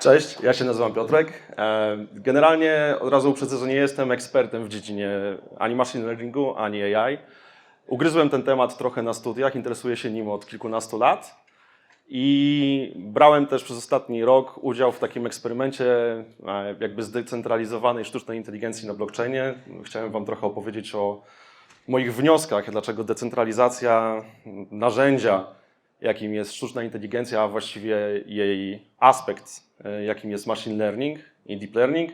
Cześć, ja się nazywam Piotrek. E, Generalnie od razu uprzedzę, że nie jestem ekspertem w dziedzinie ani machine learningu, ani AI. Ugryzłem ten temat trochę na studiach, interesuję się nim od kilkunastu lat i brałem też przez ostatni rok udział w takim eksperymencie e, jakby zdecentralizowanej sztucznej inteligencji na blockchainie. Chciałem Wam trochę opowiedzieć o moich wnioskach, dlaczego decentralizacja narzędzia, jakim jest sztuczna inteligencja, a właściwie jej aspekt, jakim jest machine learning i deep learning,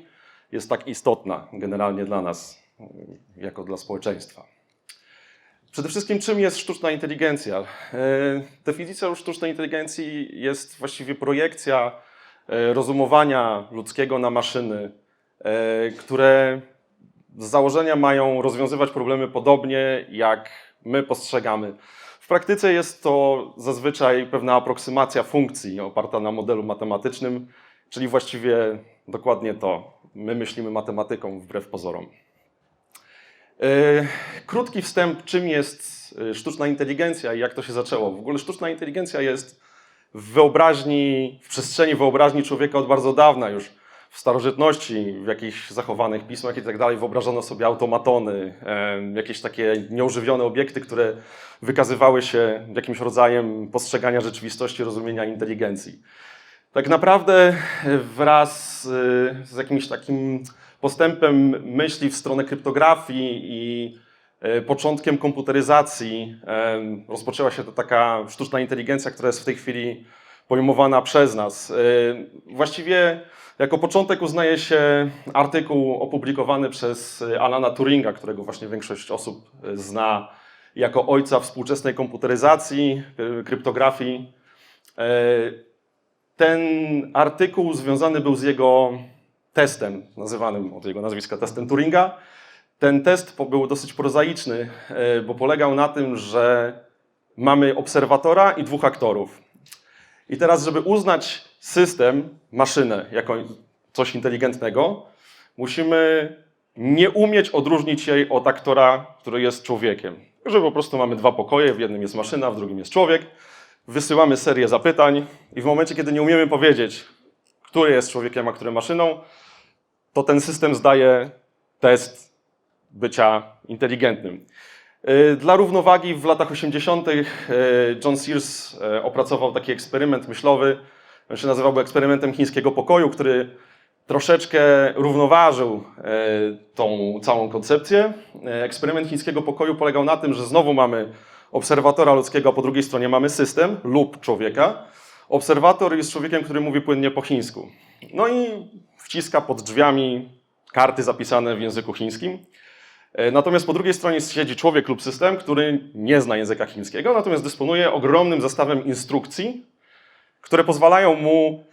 jest tak istotna generalnie dla nas, e, jako dla społeczeństwa. Przede wszystkim, czym jest sztuczna inteligencja? E, Definicją sztucznej inteligencji jest właściwie projekcja e, rozumowania ludzkiego na maszyny, e, które z założenia mają rozwiązywać problemy podobnie, jak my postrzegamy. W praktyce jest to zazwyczaj pewna aproksymacja funkcji oparta na modelu matematycznym, czyli właściwie dokładnie to. My myślimy matematyką wbrew pozorom. Yy, Krótki wstęp, czym jest yy, sztuczna inteligencja i jak to się zaczęło. W ogóle sztuczna inteligencja jest w wyobraźni, w przestrzeni wyobraźni człowieka od bardzo dawna już. W starożytności, w jakichś zachowanych pismach i tak dalej wyobrażano sobie automatony, jakieś takie nieużywione obiekty, które wykazywały się jakimś rodzajem postrzegania rzeczywistości, rozumienia inteligencji. Tak naprawdę e, wraz e, z jakimś takim postępem myśli w stronę kryptografii i e, początkiem komputeryzacji rozpoczęła się to taka sztuczna inteligencja, która jest w tej chwili pojmowana przez nas. Właściwie jako początek uznaje się artykuł opublikowany przez Alana Turinga, którego właśnie większość osób e, zna jako ojca współczesnej komputeryzacji, e, kryptografii. E, Ten artykuł związany był z jego testem, nazywanym od jego nazwiska testem Turinga. Ten test był dosyć prozaiczny, bo polegał na tym, że mamy obserwatora i dwóch aktorów. I teraz, żeby uznać system, maszynę jako coś inteligentnego, musimy nie umieć odróżnić jej od aktora, który jest człowiekiem. Że po prostu mamy dwa pokoje, w jednym jest maszyna, w drugim jest człowiek. Wysyłamy serię zapytań i w momencie, kiedy nie umiemy powiedzieć, który jest człowiekiem, a który maszyną, to ten system zdaje test bycia inteligentnym. Y, Dla równowagi w latach 80. y, John Sears y, opracował taki eksperyment myślowy, on się nazywałby eksperymentem chińskiego pokoju, który troszeczkę równoważył y, tą całą koncepcję. Y, Eksperyment chińskiego pokoju polegał na tym, że znowu mamy obserwatora ludzkiego, a po drugiej stronie mamy system lub człowieka. Obserwator jest człowiekiem, który mówi płynnie po chińsku. No i wciska pod drzwiami karty zapisane w języku chińskim. E, Natomiast po drugiej stronie siedzi człowiek lub system, który nie zna języka chińskiego, natomiast dysponuje ogromnym zestawem instrukcji, które pozwalają mu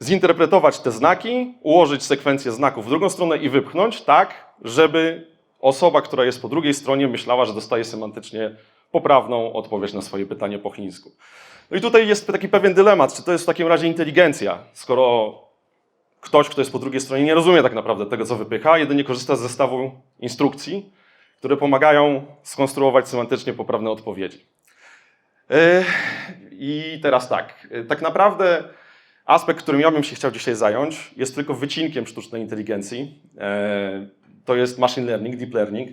zinterpretować te znaki, ułożyć sekwencję znaków w drugą stronę i wypchnąć tak, żeby osoba, która jest po drugiej stronie, myślała, że dostaje semantycznie poprawną odpowiedź na swoje pytanie po chińsku. No i tutaj jest taki pewien dylemat, czy to jest w takim razie inteligencja, skoro ktoś, kto jest po drugiej stronie, nie rozumie tak naprawdę tego, co wypycha, jedynie korzysta z zestawu instrukcji, które pomagają skonstruować semantycznie poprawne odpowiedzi. I teraz tak, yy, tak naprawdę aspekt, którym ja bym się chciał dzisiaj zająć, jest tylko wycinkiem sztucznej inteligencji. Yy, To jest machine learning, deep learning,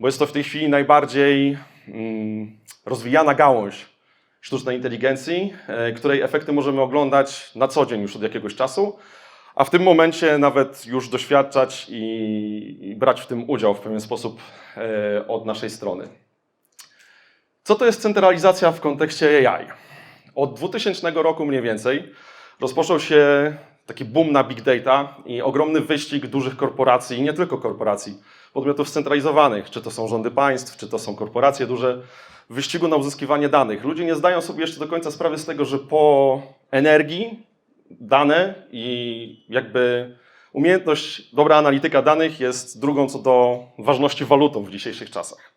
bo jest to w tej chwili najbardziej mm, rozwijana gałąź sztucznej inteligencji, yy, której efekty możemy oglądać na co dzień już od jakiegoś czasu a w tym momencie nawet już doświadczać i, i brać w tym udział w pewien sposób e, od naszej strony. Co to jest centralizacja w kontekście AI? Od 2000 roku mniej więcej rozpoczął się taki boom na big data i ogromny wyścig dużych korporacji, nie tylko korporacji, podmiotów scentralizowanych, czy to są rządy państw, czy to są korporacje duże, w wyścigu na uzyskiwanie danych. Ludzie nie zdają sobie jeszcze do końca sprawy z tego, że po energii dane i jakby umiejętność, dobra analityka danych jest drugą co do ważności walutą w dzisiejszych czasach.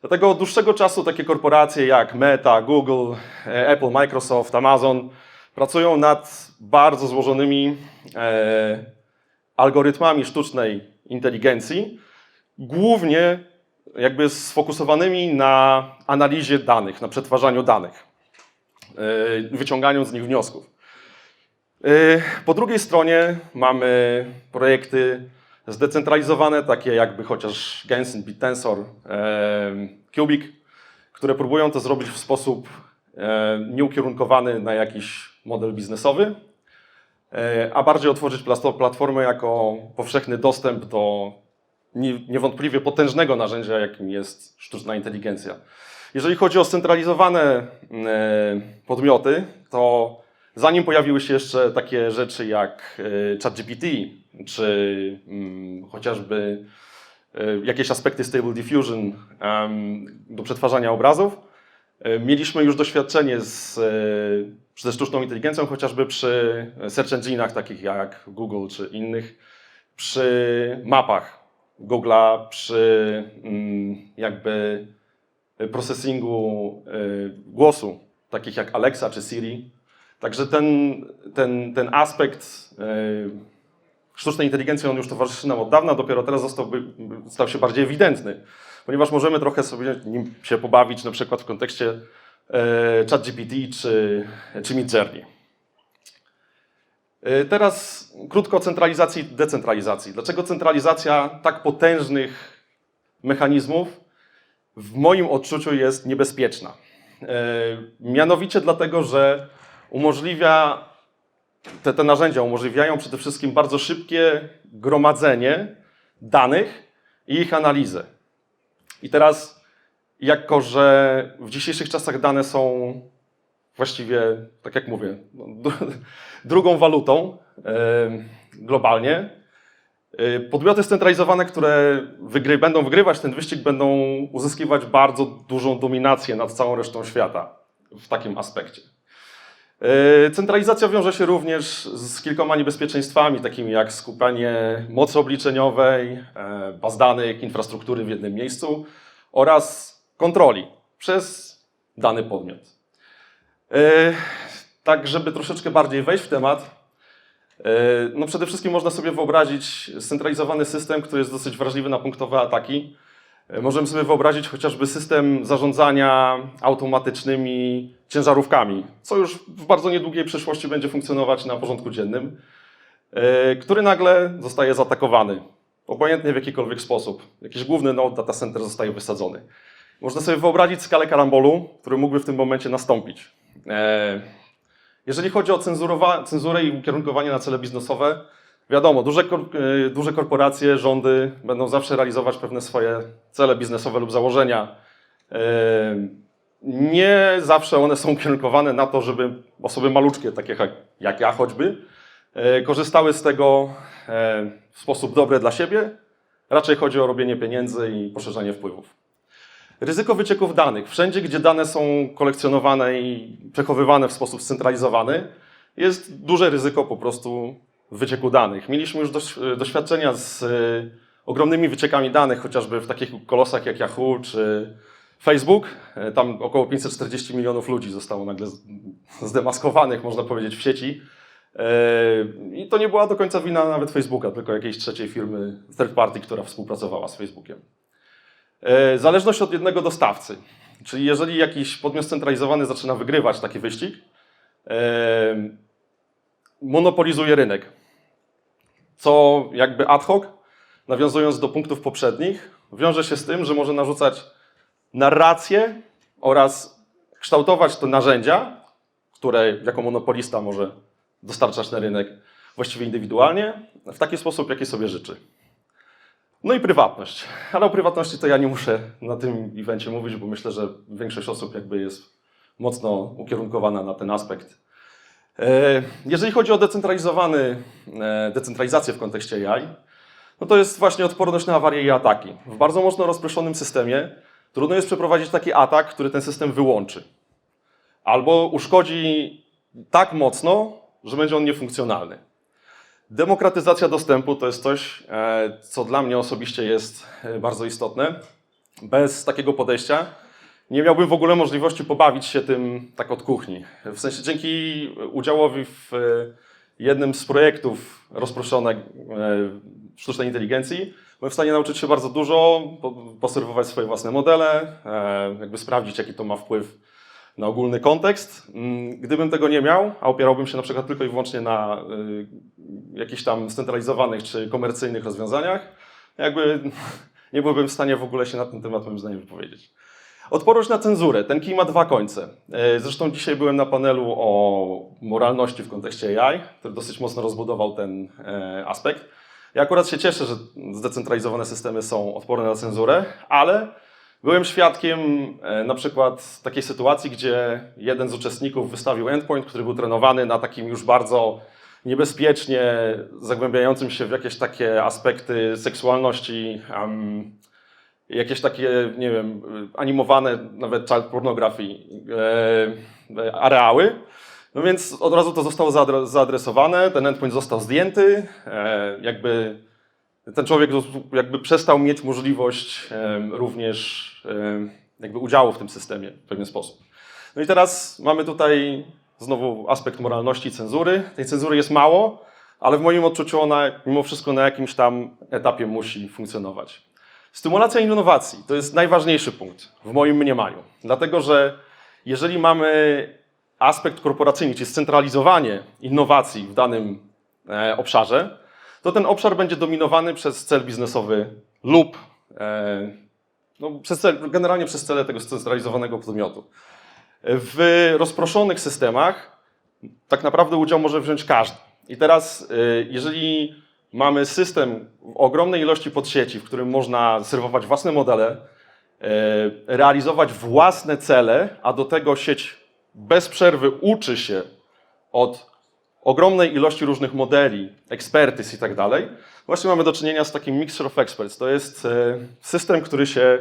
Dlatego od dłuższego czasu takie korporacje jak Meta, Google, e, Apple, Microsoft, Amazon pracują nad bardzo złożonymi e, algorytmami sztucznej inteligencji, głównie jakby sfokusowanymi na analizie danych, na przetwarzaniu danych, e, wyciąganiu z nich wniosków. Y, Po drugiej stronie mamy projekty zdecentralizowane, takie jakby chociaż Gensyn, BitTensor, em, Cubic, które próbują to zrobić w sposób e, nieukierunkowany na jakiś model biznesowy, e, a bardziej otworzyć platformę jako powszechny dostęp do nie- niewątpliwie potężnego narzędzia, jakim jest sztuczna inteligencja. Jeżeli chodzi o scentralizowane e, podmioty, to zanim pojawiły się jeszcze takie rzeczy jak e, ChatGPT, czy mm, chociażby e, jakieś aspekty Stable Diffusion em, do przetwarzania obrazów, e, mieliśmy już doświadczenie z, e, ze sztuczną inteligencją, chociażby przy search engine'ach takich jak Google czy innych, przy mapach Google'a, przy mm, jakby processingu y, głosu, takich jak Alexa czy Siri. Także ten, ten, ten aspekt y, sztucznej inteligencji, on już towarzyszy nam od dawna, dopiero teraz został, stał się bardziej ewidentny, ponieważ możemy trochę sobie nim się pobawić, na przykład w kontekście y, ChatGPT czy, czy Midjourney. Y, Teraz krótko o centralizacji i decentralizacji. Dlaczego centralizacja tak potężnych mechanizmów w moim odczuciu jest niebezpieczna? Mianowicie dlatego, że umożliwia, te, te narzędzia umożliwiają przede wszystkim bardzo szybkie gromadzenie danych i ich analizę. I teraz, jako że w dzisiejszych czasach dane są właściwie, tak jak mówię, no, dru- drugą walutą e, globalnie. E, Podmioty scentralizowane, które wygry, będą wygrywać ten wyścig, będą uzyskiwać bardzo dużą dominację nad całą resztą świata w takim aspekcie. E, Centralizacja wiąże się również z kilkoma niebezpieczeństwami, takimi jak skupianie mocy obliczeniowej, e, baz danych, infrastruktury w jednym miejscu oraz kontroli przez dany podmiot. E, Tak, żeby troszeczkę bardziej wejść w temat, no przede wszystkim można sobie wyobrazić scentralizowany system, który jest dosyć wrażliwy na punktowe ataki. E, Możemy sobie wyobrazić chociażby system zarządzania automatycznymi ciężarówkami, co już w bardzo niedługiej przyszłości będzie funkcjonować na porządku dziennym, e, który nagle zostaje zaatakowany, obojętnie w jakikolwiek sposób. Jakiś główny node data center zostaje wysadzony. Można sobie wyobrazić skalę karambolu, który mógłby w tym momencie nastąpić. E, Jeżeli chodzi o cenzurę i ukierunkowanie na cele biznesowe, wiadomo, duże, e, duże korporacje, rządy będą zawsze realizować pewne swoje cele biznesowe lub założenia. E, Nie zawsze one są ukierunkowane na to, żeby osoby maluczkie, takie jak- ja choćby, e, korzystały z tego w sposób dobry dla siebie. Raczej chodzi o robienie pieniędzy i poszerzanie wpływów. Ryzyko wycieków danych. Wszędzie, gdzie dane są kolekcjonowane i przechowywane w sposób scentralizowany, jest duże ryzyko po prostu wycieku danych. Mieliśmy już doś- doświadczenia z y, ogromnymi wyciekami danych, chociażby w takich kolosach jak Yahoo czy Facebook. E, Tam około 540 milionów ludzi zostało nagle zdemaskowanych, można powiedzieć, w sieci. E, I to nie była do końca wina nawet Facebooka, tylko jakiejś trzeciej firmy third party, która współpracowała z Facebookiem. E, Zależność od jednego dostawcy. Czyli jeżeli jakiś podmiot scentralizowany zaczyna wygrywać taki wyścig, e, monopolizuje rynek. Co jakby ad hoc, nawiązując do punktów poprzednich, wiąże się z tym, że może narzucać narrację oraz kształtować te narzędzia, które jako monopolista może dostarczać na rynek właściwie indywidualnie, w taki sposób, jaki sobie życzy. No i prywatność. Ale o prywatności to ja nie muszę na tym evencie mówić, bo myślę, że większość osób jakby jest mocno ukierunkowana na ten aspekt. E, Jeżeli chodzi o decentralizowany, e, decentralizację w kontekście AI, no to jest właśnie odporność na awarie i ataki. W bardzo mocno rozproszonym systemie trudno jest przeprowadzić taki atak, który ten system wyłączy. Albo uszkodzi tak mocno, że będzie on niefunkcjonalny. Demokratyzacja dostępu to jest coś, e, co dla mnie osobiście jest bardzo istotne. Bez takiego podejścia nie miałbym w ogóle możliwości pobawić się tym tak od kuchni. W sensie dzięki udziałowi w e, jednym z projektów rozproszonej e, sztucznej inteligencji byłem w stanie nauczyć się bardzo dużo, po- poserwować swoje własne modele, e, jakby sprawdzić, jaki to ma wpływ na ogólny kontekst. Mm, Gdybym tego nie miał, a opierałbym się na przykład tylko i wyłącznie na y, jakichś tam scentralizowanych czy komercyjnych rozwiązaniach, jakby nie byłbym w stanie w ogóle się na ten temat moim zdaniem wypowiedzieć. Odporność na cenzurę. Ten kij ma dwa końce. E, Zresztą dzisiaj byłem na panelu o moralności w kontekście AI, który dosyć mocno rozbudował ten e, aspekt. Ja akurat się cieszę, że zdecentralizowane systemy są odporne na cenzurę, ale byłem świadkiem e, na przykład takiej sytuacji, gdzie jeden z uczestników wystawił endpoint, który był trenowany na takim już bardzo niebezpiecznie zagłębiającym się w jakieś takie aspekty seksualności, jakieś takie, nie wiem, animowane nawet child pornography e, e, areały. No więc od razu to zostało zaadre- zaadresowane, ten endpoint został zdjęty, e, jakby ten człowiek jakby przestał mieć możliwość również jakby udziału w tym systemie w pewien sposób. No i teraz mamy tutaj znowu aspekt moralności i cenzury. Tej cenzury jest mało, ale w moim odczuciu ona mimo wszystko na jakimś tam etapie musi funkcjonować. Stymulacja innowacji to jest najważniejszy punkt w moim mniemaniu, dlatego że jeżeli mamy aspekt korporacyjny, czyli scentralizowanie innowacji w danym e, obszarze, to ten obszar będzie dominowany przez cel biznesowy lub e, no, przez cel, generalnie przez cele tego scentralizowanego podmiotu. W rozproszonych systemach tak naprawdę udział może wziąć każdy. I teraz, y, jeżeli mamy system ogromnej ilości podsieci, w którym można serwować własne modele, y, realizować własne cele, a do tego sieć bez przerwy uczy się od ogromnej ilości różnych modeli, ekspertyz i tak dalej, właśnie mamy do czynienia z takim mixture of experts. To jest y, system, który się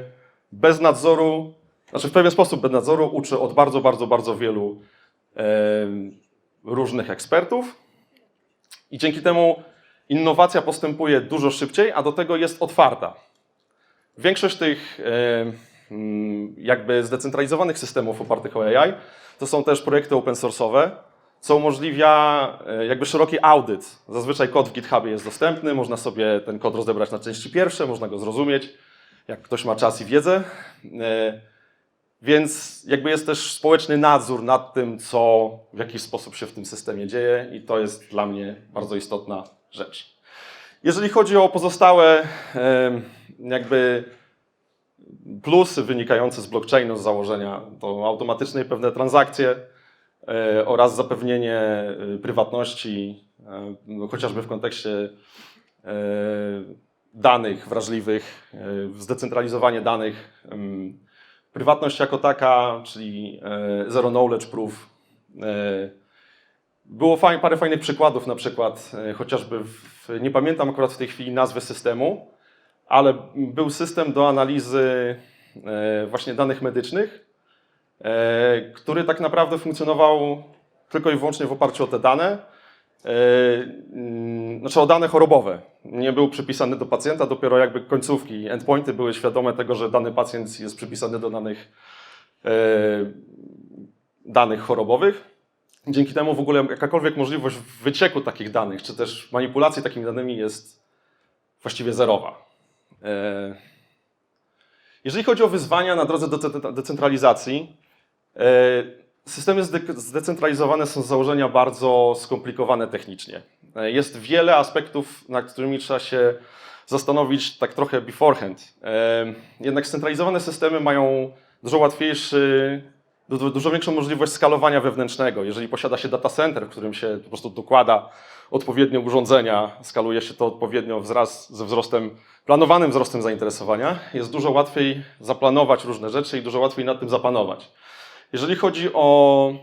bez nadzoru, znaczy w pewien sposób bez nadzoru uczy od bardzo, bardzo, bardzo wielu em, różnych ekspertów i dzięki temu innowacja postępuje dużo szybciej, a do tego jest otwarta. Większość tych em, mm, jakby zdecentralizowanych systemów opartych o AI to są też projekty open source'owe, co umożliwia e, jakby szeroki audyt. Zazwyczaj kod w GitHubie jest dostępny, można sobie ten kod rozebrać na części pierwsze, można go zrozumieć, jak ktoś ma czas i wiedzę. E, Więc jakby jest też społeczny nadzór nad tym, co w jakiś sposób się w tym systemie dzieje i to jest dla mnie bardzo istotna rzecz. Jeżeli chodzi o pozostałe jakby plusy wynikające z blockchainu, z założenia, to automatyczne pewne transakcje e, oraz zapewnienie e, prywatności, e, no, chociażby w kontekście danych wrażliwych, zdecentralizowanie danych, prywatność jako taka, czyli zero knowledge proof. Było parę fajnych przykładów, na przykład e, chociażby, w, nie pamiętam akurat w tej chwili nazwy systemu, ale był system do analizy e, właśnie danych medycznych, e, który tak naprawdę funkcjonował tylko i wyłącznie w oparciu o te dane, mm, znaczy o dane chorobowe. Nie był przypisany do pacjenta, dopiero jakby końcówki, endpointy były świadome tego, że dany pacjent jest przypisany do danych, danych chorobowych. Dzięki temu w ogóle jakakolwiek możliwość wycieku takich danych, czy też manipulacji takimi danymi jest właściwie zerowa. E, Jeżeli chodzi o wyzwania na drodze do de- decentralizacji, e, systemy zde- zdecentralizowane są z założenia bardzo skomplikowane technicznie. E, Jest wiele aspektów, nad którymi trzeba się zastanowić tak trochę beforehand. Jednak scentralizowane systemy mają dużo łatwiejszy, du- dużo większą możliwość skalowania wewnętrznego. Jeżeli posiada się data center, w którym się po prostu dokłada odpowiednie urządzenia, skaluje się to odpowiednio wzraz, ze wzrostem, planowanym wzrostem zainteresowania, jest dużo łatwiej zaplanować różne rzeczy i dużo łatwiej nad tym zapanować. Jeżeli chodzi o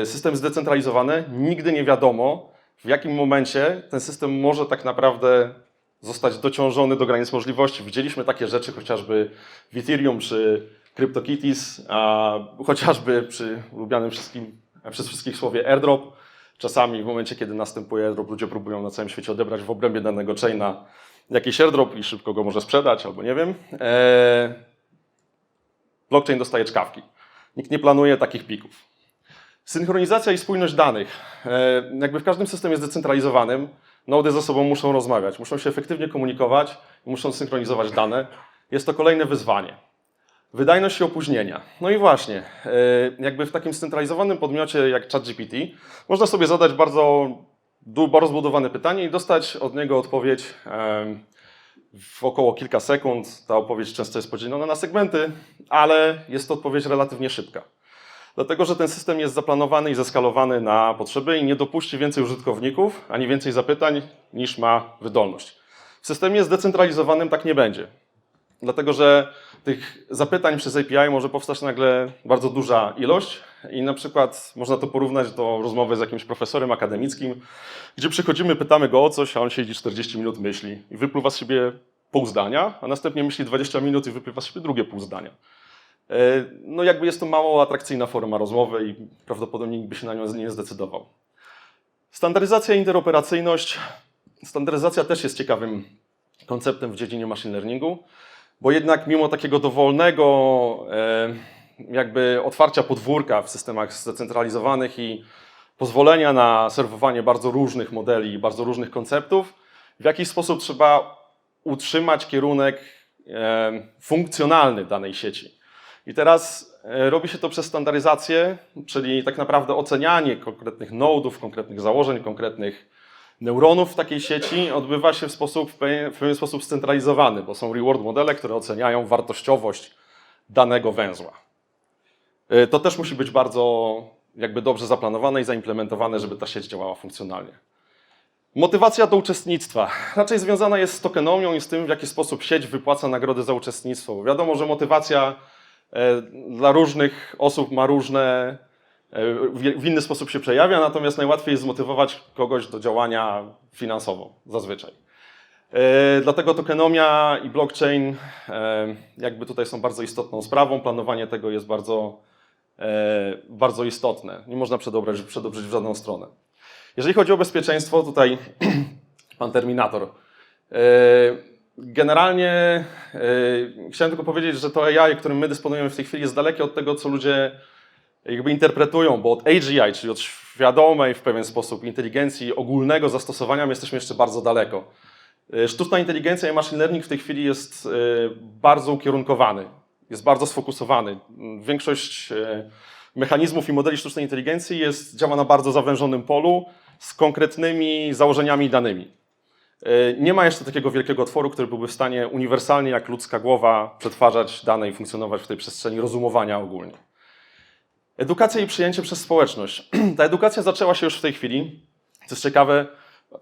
e, system zdecentralizowany, nigdy nie wiadomo, w jakim momencie ten system może tak naprawdę zostać dociążony do granic możliwości. Widzieliśmy takie rzeczy chociażby w Ethereum czy CryptoKitties, a chociażby przy lubianym wszystkim, przez wszystkich słowie airdrop. Czasami w momencie, kiedy następuje airdrop, ludzie próbują na całym świecie odebrać w obrębie danego chaina jakiś airdrop i szybko go może sprzedać, albo nie wiem. Eee, blockchain dostaje czkawki. Nikt nie planuje takich pików. Synchronizacja i spójność danych. E, Jakby w każdym systemie zdecentralizowanym nody ze sobą muszą rozmawiać, muszą się efektywnie komunikować i muszą synchronizować dane. Jest to kolejne wyzwanie. Wydajność i opóźnienia. No i właśnie, e, jakby w takim scentralizowanym podmiocie jak ChatGPT można sobie zadać bardzo rozbudowane pytanie i dostać od niego odpowiedź w około kilka sekund. Ta odpowiedź często jest podzielona na segmenty, ale jest to odpowiedź relatywnie szybka. Dlatego, że ten system jest zaplanowany i zeskalowany na potrzeby i nie dopuści więcej użytkowników, ani więcej zapytań niż ma wydolność. W systemie zdecentralizowanym tak nie będzie. Dlatego, że tych zapytań przez API może powstać nagle bardzo duża ilość i na przykład można to porównać do rozmowy z jakimś profesorem akademickim, gdzie przychodzimy, pytamy go o coś, a on siedzi 40 minut, myśli i wypluwa z siebie pół zdania, a następnie myśli 20 minut i wypluwa z siebie drugie pół zdania. E, No jakby jest to mało atrakcyjna forma rozmowy i prawdopodobnie nikt by się na nią nie zdecydował. Standaryzacja interoperacyjność. Standaryzacja też jest ciekawym konceptem w dziedzinie machine learningu, bo jednak mimo takiego dowolnego e, jakby otwarcia podwórka w systemach zdecentralizowanych i pozwolenia na serwowanie bardzo różnych modeli, bardzo różnych konceptów, w jakiś sposób trzeba utrzymać kierunek e, funkcjonalny danej sieci. I teraz e, robi się to przez standaryzację, czyli tak naprawdę ocenianie konkretnych nodów, konkretnych założeń, konkretnych neuronów w takiej sieci odbywa się w, sposób, w pewien- sposób scentralizowany, bo są reward modele, które oceniają wartościowość danego węzła. E, To też musi być bardzo jakby dobrze zaplanowane i zaimplementowane, żeby ta sieć działała funkcjonalnie. Motywacja do uczestnictwa raczej związana jest z tokenomią i z tym, w jaki sposób sieć wypłaca nagrody za uczestnictwo. Wiadomo, że motywacja e, dla różnych osób ma różne, w w inny sposób się przejawia, natomiast najłatwiej jest zmotywować kogoś do działania finansowo, zazwyczaj. E, Dlatego tokenomia i blockchain e, jakby tutaj są bardzo istotną sprawą. Planowanie tego jest bardzo, e, bardzo istotne. Nie można przedobrać, przedobrzyć w żadną stronę. Jeżeli chodzi o bezpieczeństwo, tutaj pan Terminator. E, Generalnie e, chciałem tylko powiedzieć, że to AI, którym my dysponujemy w tej chwili, jest dalekie od tego, co ludzie jakby interpretują, bo od AGI, czyli od świadomej w pewien sposób inteligencji ogólnego zastosowania, my jesteśmy jeszcze bardzo daleko. E, Sztuczna inteligencja i machine learning w tej chwili jest e, bardzo ukierunkowany, jest bardzo sfokusowany. Większość e, mechanizmów i modeli sztucznej inteligencji jest, działa na bardzo zawężonym polu z konkretnymi założeniami i danymi. Nie ma jeszcze takiego wielkiego otworu, który byłby w stanie uniwersalnie, jak ludzka głowa, przetwarzać dane i funkcjonować w tej przestrzeni rozumowania ogólnie. Edukacja i przyjęcie przez społeczność. Ta edukacja zaczęła się już w tej chwili. Co jest ciekawe,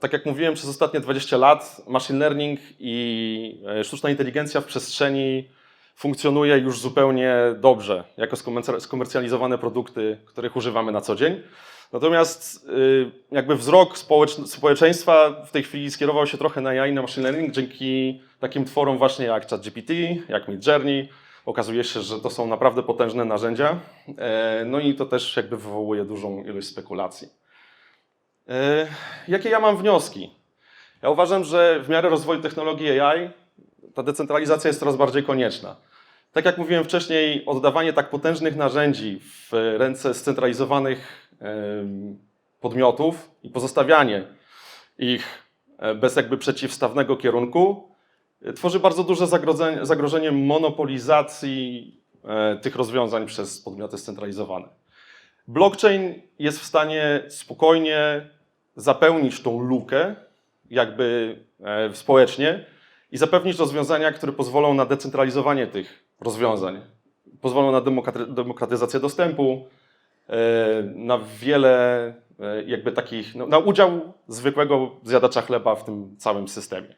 tak jak mówiłem, przez ostatnie 20 lat machine learning i e, sztuczna inteligencja w przestrzeni funkcjonuje już zupełnie dobrze, jako skomercja- skomercjalizowane produkty, których używamy na co dzień. Natomiast y, jakby wzrok społecz- społeczeństwa w tej chwili skierował się trochę na AI na machine learning dzięki takim tworom właśnie jak ChatGPT, jak Midjourney. Okazuje się, że to są naprawdę potężne narzędzia. E, No i to też jakby wywołuje dużą ilość spekulacji. E, Jakie ja mam wnioski? Ja uważam, że w miarę rozwoju technologii AI ta decentralizacja jest coraz bardziej konieczna. Tak jak mówiłem wcześniej, oddawanie tak potężnych narzędzi w ręce scentralizowanych em, podmiotów i pozostawianie ich e, bez jakby przeciwstawnego kierunku e, tworzy bardzo duże zagrożenie, zagrożenie monopolizacji e, tych rozwiązań przez podmioty scentralizowane. Blockchain jest w stanie spokojnie zapełnić tą lukę, jakby e, społecznie, i zapewnić rozwiązania, które pozwolą na decentralizowanie tych rozwiązań. Pozwolą na demokraty- demokratyzację dostępu, e, na wiele jakby takich, no, na udział zwykłego zjadacza chleba w tym całym systemie.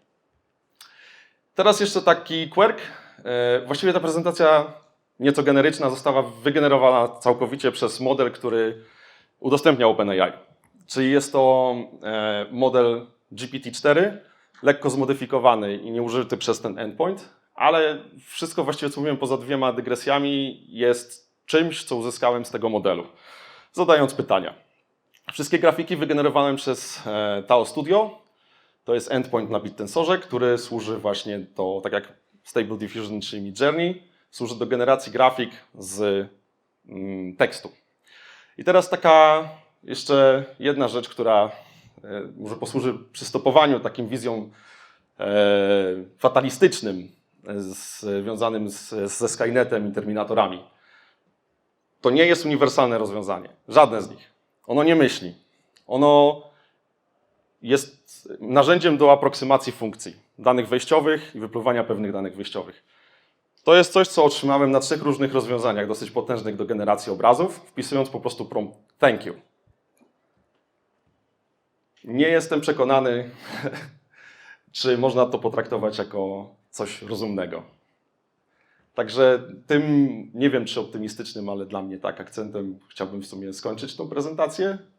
Teraz jeszcze taki quirk. E, Właściwie ta prezentacja nieco generyczna została wygenerowana całkowicie przez model, który udostępnia OpenAI. Czyli jest to e, model GPT-4, lekko zmodyfikowany i nieużyty przez ten endpoint, ale wszystko właściwie, co mówiłem poza dwiema dygresjami, jest czymś, co uzyskałem z tego modelu, zadając pytania. Wszystkie grafiki wygenerowałem przez e, Tao Studio. To jest endpoint na BitTensorze, który służy właśnie do, tak jak Stable Diffusion czy Midjourney, służy do generacji grafik z mm, tekstu. I teraz taka jeszcze jedna rzecz, która e, może posłuży przy stopowaniu takim wizjom e, fatalistycznym z, związanym z, ze Skynetem i Terminatorami. To nie jest uniwersalne rozwiązanie. Żadne z nich. Ono nie myśli. Ono jest narzędziem do aproksymacji funkcji danych wejściowych i wypływania pewnych danych wejściowych. To jest coś, co otrzymałem na trzech różnych rozwiązaniach, dosyć potężnych do generacji obrazów, wpisując po prostu prompt thank you. Nie jestem przekonany, czy można to potraktować jako coś rozumnego. Także tym, nie wiem czy optymistycznym, ale dla mnie tak akcentem chciałbym w sumie skończyć tą prezentację.